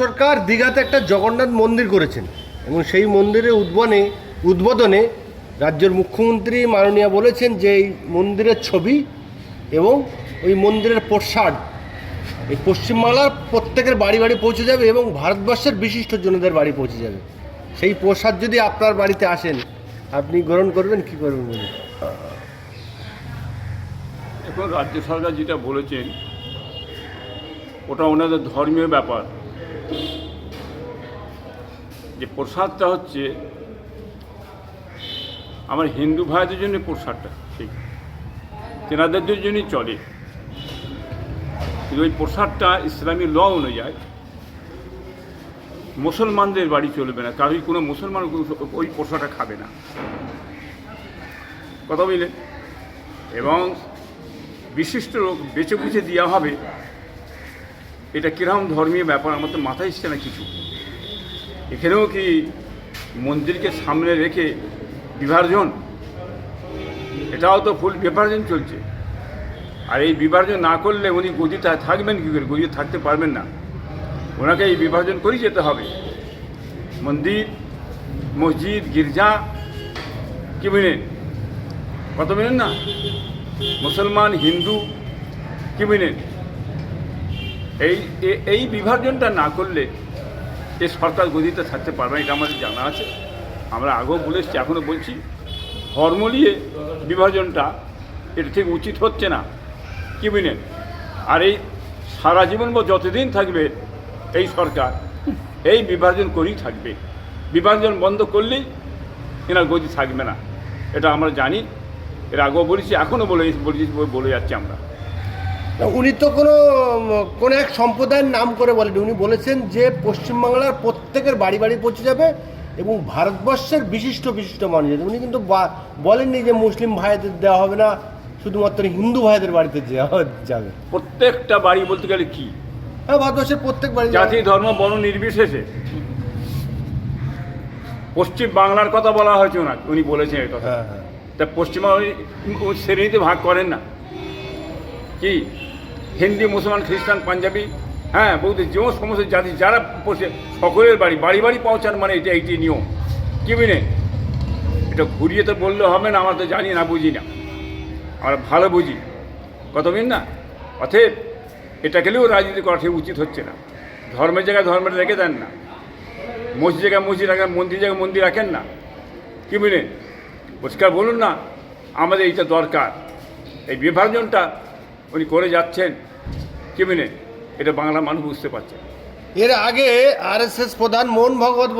সরকার দীঘাতে একটা জগন্নাথ মন্দির করেছেন এবং সেই মন্দিরের উদ্বোধনে উদ্বোধনে রাজ্যের মুখ্যমন্ত্রী মাননীয় বলেছেন যে এই মন্দিরের ছবি এবং ওই মন্দিরের প্রসাদ, এই পশ্চিমবাংলার প্রত্যেকের বাড়ি বাড়ি পৌঁছে যাবে এবং ভারতবর্ষের বিশিষ্ট জনদের বাড়ি পৌঁছে যাবে। সেই প্রসাদ যদি আপনার বাড়িতে আসেন, আপনি গ্রহণ করবেন, কি করবেন বলুন? এখন রাজ্য সরকার যেটা বলেছেন, ওটা ওনাদের ধর্মীয় ব্যাপার। যে প্রসাদটা হচ্ছে আমার হিন্দু ভাইদের জন্য প্রসাদটা ঠিক তেনাদের জন্যই চলে। কিন্তু ওই প্রসাদটা ইসলামী ল অনুযায়ী মুসলমানদের বাড়ি চলবে না। কারোই কোনো মুসলমান ওই প্রসাদটা খাবে না। কথা বুঝলেন এবং বিশিষ্ট লোক বেছে বুঝে দেওয়া হবে, এটা কীরকম ধর্মীয় ব্যাপার? আমার তো মাথায় এসছে না কিছু। এখানেও কি মন্দিরকে সামনে রেখে বিভার্জন এটাও তো ফুল বিভাজন চলছে। আর এই বিভার্জন না করলে উনি গদিতে থাকবেন কী করে? গদিতে থাকতে পারবেন না। ওনাকে এই বিভাজন করেই যেতে হবে। মন্দির, মসজিদ, গির্জা, কি মিলেন কত মিলেন না? মুসলমান, হিন্দু, কি মিলেন এই এই বিভাজনটা না করলে এ সরকার গদিতে থাকতে পারবে এটা আমাদের জানা আছে। আমরা আগেও বলে এসছি, এখনও বলছি। ধর্ম নিয়ে বিভাজনটা এটা ঠিক উচিত হচ্ছে না। কি মিলেন আর এই সারা জীবন বা যতদিন থাকবে এই সরকার, এই বিভাজন করেই থাকবে। বিভাজন বন্ধ করলেই এনার গদি থাকবে না। এটা আমরা জানি। এর আগেও বলেছি, এখনও বলে বলেছি বলে যাচ্ছি আমরা। উনি তো কোনো কোনো এক সম্প্রদায়ের নাম করে বলেন উনি বলেছেন যে পশ্চিমবাংলার প্রত্যেকের বাড়ি বাড়ি পৌঁছে যাবে এবং ভারতবর্ষের বিশিষ্ট বিশিষ্ট মানুষ। উনি কিন্তু বলেননি যে মুসলিম ভাইদের দেওয়া হবে না শুধুমাত্র হিন্দু ভাইদের বাড়িতে যাবে। প্রত্যেকটা বাড়ি বলতে গেলে কি? হ্যাঁ ভারতবর্ষের প্রত্যেক বাড়ি জাতি ধর্ম বর্ণ নির্বিশেষে। পশ্চিম বাংলার কথা বলা হয়েছে ওনাকে উনি বলেছেন এই কথা। হ্যাঁ হ্যাঁ। তা পশ্চিমবঙ্গ শ্রেণীতে ভাগ করেন না। কি? হিন্দি, মুসলমান, খ্রিস্টান, পাঞ্জাবি হ্যাঁ বৌদ্ধ, যে সমস্ত জাতি, যারা পৌঁছে, সকলের বাড়ি বাড়ি বাড়ি পৌঁছান মানে এটা একটি নিয়ম। কি বিনে এটা ঘুরিয়ে তো বললে হবে না, আমরা তো জানি না, বুঝি না। আমরা ভালো বুঝি। কত মিন না? অতএব এটা গেলেও রাজনীতি করা ঠিক উচিত হচ্ছে না। ধর্মের জায়গায় ধর্মের রেখে দেন না। মসজিদ জায়গায় মসজিদ রাখেন, মন্দির জায়গায় মন্দির রাখেন না। কি মিনে পরিষ্কার বলুন না, আমাদের এইটা দরকার। এই বিভাজনটা উনি করে যাচ্ছেন। কি মিনে এটা বাংলা মানুষ বুঝতে পারছে। এর আগে আরএসএস প্রধান মোহন ভগবত